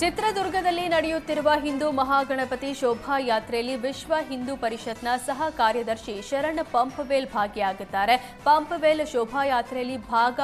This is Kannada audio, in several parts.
ಚಿತ್ರದುರ್ಗದಲ್ಲಿ ನಡೆಯುತ್ತಿರುವ ಹಿಂದೂ ಮಹಾಗಣಪತಿ ಶೋಭಾಯಾತ್ರೆಯಲ್ಲಿ ವಿಶ್ವ ಹಿಂದೂ ಪರಿಷತ್ನ ಸಹ ಕಾರ್ಯದರ್ಶಿ ಶರಣ್ ಪಂಪವೇಲ್ ಭಾಗಿಯಾಗಿದ್ದಾರೆ. ಪಂಪವೇಲ್ ಶೋಭಾಯಾತ್ರೆಯಲ್ಲಿ ಭಾಗ,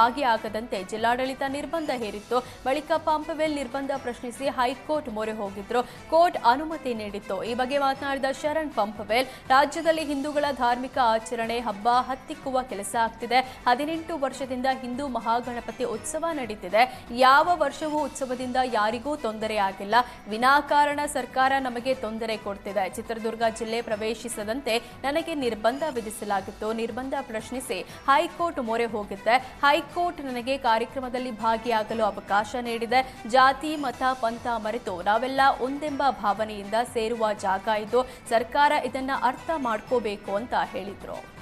ಭಾಗಿಯಾಗದಂತೆ ಜಿಲ್ಲಾಡಳಿತ ನಿರ್ಬಂಧ ಹೇರಿತ್ತು. ಬಳಿಕ ಪಂಪವೇಲ್ ನಿರ್ಬಂಧ ಪ್ರಶ್ನಿಸಿ ಹೈಕೋರ್ಟ್ ಮೊರೆ ಹೋಗಿದ್ರು. ಕೋರ್ಟ್ ಅನುಮತಿ ನೀಡಿತ್ತು. ಈ ಬಗ್ಗೆ ಮಾತನಾಡಿದ ಶರಣ್ ಪಂಪವೇಲ್, ರಾಜ್ಯದಲ್ಲಿ ಹಿಂದೂಗಳ ಧಾರ್ಮಿಕ ಆಚರಣೆ ಹಬ್ಬ ಹತ್ತಿಕ್ಕುವ ಕೆಲಸ ಆಗ್ತಿದೆ. ಹದಿನೆಂಟು ವರ್ಷದಿಂದ ಹಿಂದೂ ಮಹಾಗಣಪತಿ ಉತ್ಸವ ನಡೀತಿದೆ. ಯಾವ ವರ್ಷವೂ ಉತ್ಸವದಿಂದ ಯಾರಿಗೂ ತೊಂದರೆ ಆಗಿಲ್ಲ. ವಿನಾಕಾರಣ ಸರ್ಕಾರ ನಮಗೆ ತೊಂದರೆ ಕೊಡ್ತಿದೆ. ಚಿತ್ರದುರ್ಗ ಜಿಲ್ಲೆ ಪ್ರವೇಶಿಸದಂತೆ ನನಗೆ ನಿರ್ಬಂಧ ವಿಧಿಸಲಾಗಿತ್ತು. ನಿರ್ಬಂಧ ಪ್ರಶ್ನಿಸಿ ಹೈಕೋರ್ಟ್ ಮೊರೆ ಹೋಗಿದ್ದೆ. ಹೈಕೋರ್ಟ್ ನನಗೆ ಕಾರ್ಯಕ್ರಮದಲ್ಲಿ ಭಾಗಿಯಾಗಲು ಅವಕಾಶ ನೀಡಿದೆ. ಜಾತಿ, ಮತ, ಪಂಥ ಮರೆತು ನಾವೆಲ್ಲ ಒಂದೆಂಬ ಭಾವನೆಯಿಂದ ಸೇರುವ ಜಾಗ ಇದು. ಸರ್ಕಾರ ಇದನ್ನ ಅರ್ಥ ಮಾಡ್ಕೋಬೇಕು ಅಂತ ಹೇಳಿದ್ರು.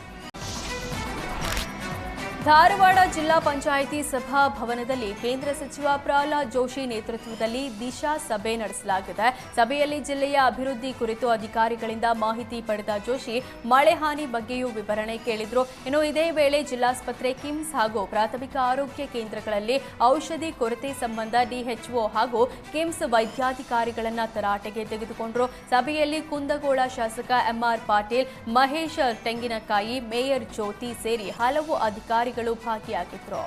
ಧಾರವಾಡ ಜಿಲ್ಲಾ ಪಂಚಾಯಿತಿ ಸಭಾ ಭವನದಲ್ಲಿ ಕೇಂದ್ರ ಸಚಿವ ಪ್ರಹ್ಲಾದ್ ಜೋಶಿ ನೇತೃತ್ವದಲ್ಲಿ ದಿಶಾ ಸಭೆ ನಡೆಸಲಾಗಿದೆ. ಸಭೆಯಲ್ಲಿ ಜಿಲ್ಲೆಯ ಅಭಿವೃದ್ಧಿ ಕುರಿತು ಅಧಿಕಾರಿಗಳಿಂದ ಮಾಹಿತಿ ಪಡೆದ ಜೋಶಿ, ಮಳೆ ಹಾನಿ ಬಗ್ಗೆಯೂ ವಿವರಣೆ ಕೇಳಿದ್ರು. ಇನ್ನು ಇದೇ ವೇಳೆ ಜಿಲ್ಲಾಸ್ಪತ್ರೆ ಕಿಮ್ಸ್ ಹಾಗೂ ಪ್ರಾಥಮಿಕ ಆರೋಗ್ಯ ಕೇಂದ್ರಗಳಲ್ಲಿ ಔಷಧಿ ಕೊರತೆ ಸಂಬಂಧ ಡಿಎಚ್ಒ ಹಾಗೂ ಕಿಮ್ಸ್ ವೈದ್ಯಾಧಿಕಾರಿಗಳನ್ನು ತರಾಟೆಗೆ ತೆಗೆದುಕೊಂಡ್ರು. ಸಭೆಯಲ್ಲಿ ಕುಂದಗೋಳ ಶಾಸಕ ಎಂಆರ್ ಪಾಟೀಲ್, ಮಹೇಶ್ ತೆಂಗಿನಕಾಯಿ, ಮೇಯರ್ ಜ್ಯೋತಿ ಸೇರಿ ಹಲವು ಅಧಿಕಾರಿಗಳು ಭಾಗಿಯಾಗಿದ್ರು.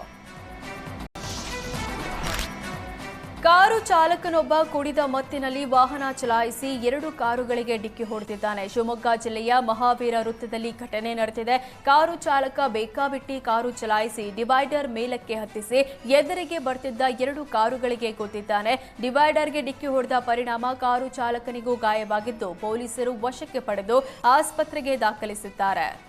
ಕಾರು ಚಾಲಕನೊಬ್ಬ ಕುಡಿದ ಮತ್ತಿನಲ್ಲಿ ವಾಹನ ಚಲಾಯಿಸಿ ಎರಡು ಕಾರುಗಳಿಗೆ ಡಿಕ್ಕಿ ಹೊಡೆದಿದ್ದಾನೆ. ಶಿವಮೊಗ್ಗ ಜಿಲ್ಲೆಯ ಮಹಾವೀರ ವೃತ್ತದಲ್ಲಿ ಘಟನೆ ನಡೆದಿದೆ. ಕಾರು ಚಾಲಕ ಬೇಕಾಬಿಟ್ಟಿ ಕಾರು ಚಲಾಯಿಸಿ ಡಿವೈಡರ್ ಮೇಲಕ್ಕೆ ಹತ್ತಿಸಿ ಎದುರಿಗೆ ಬರ್ತಿದ್ದ ಎರಡು ಕಾರುಗಳಿಗೆ ಗುದ್ದಿದ್ದಾನೆ. ಡಿವೈಡರ್ಗೆ ಡಿಕ್ಕಿ ಹೊಡೆದ ಪರಿಣಾಮ ಕಾರು ಚಾಲಕನಿಗೂ ಗಾಯವಾಗಿದ್ದು, ಪೊಲೀಸರು ವಶಕ್ಕೆ ಪಡೆದು ಆಸ್ಪತ್ರೆಗೆ ದಾಖಲಿಸಿದ್ದಾರೆ.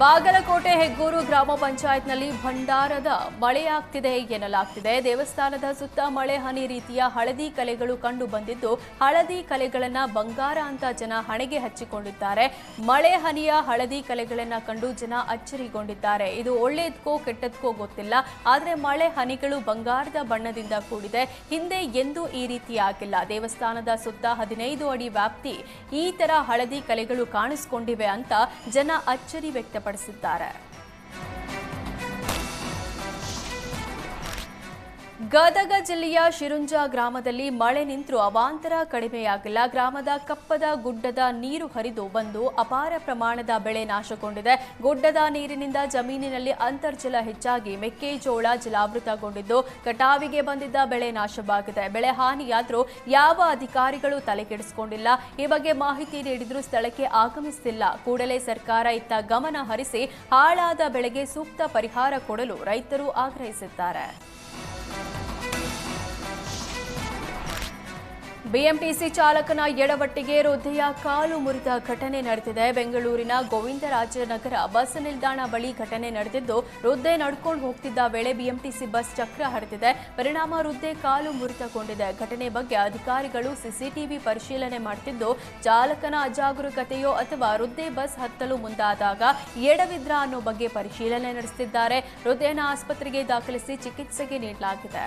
ಬಾಗಲಕೋಟೆ ಹೆಗ್ಗೂರು ಗ್ರಾಮ ಪಂಚಾಯತ್ನಲ್ಲಿ ಭಂಡಾರದ ಮಳೆಯಾಗ್ತಿದೆ ಎನ್ನಲಾಗ್ತಿದೆ. ದೇವಸ್ಥಾನದ ಸುತ್ತ ಮಳೆ ಹನಿ ರೀತಿಯ ಹಳದಿ ಕಲೆಗಳು ಕಂಡು ಬಂದಿದ್ದು, ಹಳದಿ ಕಲೆಗಳನ್ನ ಬಂಗಾರ ಅಂತ ಜನ ಹಣೆಗೆ ಹಚ್ಚಿಕೊಂಡಿದ್ದಾರೆ. ಮಳೆ ಹನಿಯ ಹಳದಿ ಕಲೆಗಳನ್ನ ಕಂಡು ಜನ ಅಚ್ಚರಿಗೊಂಡಿದ್ದಾರೆ. ಇದು ಒಳ್ಳೆಯದಕ್ಕೋ ಕೆಟ್ಟದಕ್ಕೋ ಗೊತ್ತಿಲ್ಲ, ಆದರೆ ಮಳೆ ಹನಿಗಳು ಬಂಗಾರದ ಬಣ್ಣದಿಂದ ಕೂಡಿದೆ. ಹಿಂದೆ ಎಂದೂ ಈ ರೀತಿ ಆಗಿಲ್ಲ. ದೇವಸ್ಥಾನದ ಸುತ್ತ ಹದಿನೈದು ಅಡಿ ವ್ಯಾಪ್ತಿ ಈ ತರ ಹಳದಿ ಕಲೆಗಳು ಕಾಣಿಸಿಕೊಂಡಿವೆ ಅಂತ ಜನ ಅಚ್ಚರಿ ವ್ಯಕ್ತಪಡಿಸಿದ್ದಾರೆ. ವ್ಯಕ್ತಪಡಿಸಿದ್ದಾರೆ ಗದಗ ಜಿಲ್ಲೆಯ ಶಿರುಂಜ ಗ್ರಾಮದಲ್ಲಿ ಮಳೆ ನಿಂತರೂ ಅವಾಂತರ ಕಡಿಮೆಯಾಗಿಲ್ಲ. ಗ್ರಾಮದ ಕಪ್ಪದ ಗುಡ್ಡದ ನೀರು ಹರಿದು ಬಂದು ಅಪಾರ ಪ್ರಮಾಣದ ಬೆಳೆ ನಾಶಗೊಂಡಿದೆ. ಗುಡ್ಡದ ನೀರಿನಿಂದ ಜಮೀನಿನಲ್ಲಿ ಅಂತರ್ಜಲ ಹೆಚ್ಚಾಗಿ ಮೆಕ್ಕೆಜೋಳ ಜಲಾವೃತಗೊಂಡಿದ್ದು, ಕಟಾವಿಗೆ ಬಂದಿದ್ದ ಬೆಳೆ ನಾಶವಾಗಿದೆ. ಬೆಳೆ ಹಾನಿಯಾದರೂ ಯಾವ ಅಧಿಕಾರಿಗಳು ತಲೆಕೆಡಿಸಿಕೊಂಡಿಲ್ಲ. ಈ ಬಗ್ಗೆ ಮಾಹಿತಿ ನೀಡಿದರೂ ಸ್ಥಳಕ್ಕೆ ಆಗಮಿಸುತ್ತಿಲ್ಲ ಕೂಡಲೇ ಸರ್ಕಾರ ಇತ್ತ ಗಮನ ಹರಿಸಿ ಹಾಳಾದ ಬೆಳೆಗೆ ಸೂಕ್ತ ಪರಿಹಾರ ಕೊಡಲು ರೈತರು ಆಗ್ರಹಿಸಿದ್ದಾರೆ. ಬಿಎಂಟಿಸಿ ಚಾಲಕನ ಎಡವಟ್ಟಿಗೆ ಹೃದಯ ಕಾಲು ಮುರಿದ ಘಟನೆ ನಡೆದಿದೆ. ಬೆಂಗಳೂರಿನ ಗೋವಿಂದರಾಜನಗರ ಬಸ್ ನಿಲ್ದಾಣ ಬಳಿ ಘಟನೆ ನಡೆದಿದ್ದು, ವೃದ್ಧೆ ನಡ್ಕೊಂಡು ಹೋಗ್ತಿದ್ದ ವೇಳೆ ಬಿಎಂಟಿಸಿ ಬಸ್ ಚಕ್ರ ಹರಿದಿದೆ. ಪರಿಣಾಮ ವೃದ್ಧೆ ಕಾಲು ಮುರಿತಗೊಂಡಿದೆ. ಘಟನೆ ಬಗ್ಗೆ ಅಧಿಕಾರಿಗಳು ಸಿಸಿಟಿವಿ ಪರಿಶೀಲನೆ ಮಾಡುತ್ತಿದ್ದು ಚಾಲಕನ ಅಜಾಗರೂಕತೆಯೋ ಅಥವಾ ವೃದ್ಧೆ ಬಸ್ ಹತ್ತಲು ಮುಂದಾದಾಗ ಎಡವಿದ್ರ ಅನ್ನೋ ಬಗ್ಗೆ ಪರಿಶೀಲನೆ ನಡೆಸುತ್ತಿದ್ದಾರೆ ವೃದ್ಧೆಯನ್ನು ಆಸ್ಪತ್ರೆಗೆ ದಾಖಲಿಸಿ ಚಿಕಿತ್ಸೆಗೆ ನೀಡಲಾಗಿದೆ.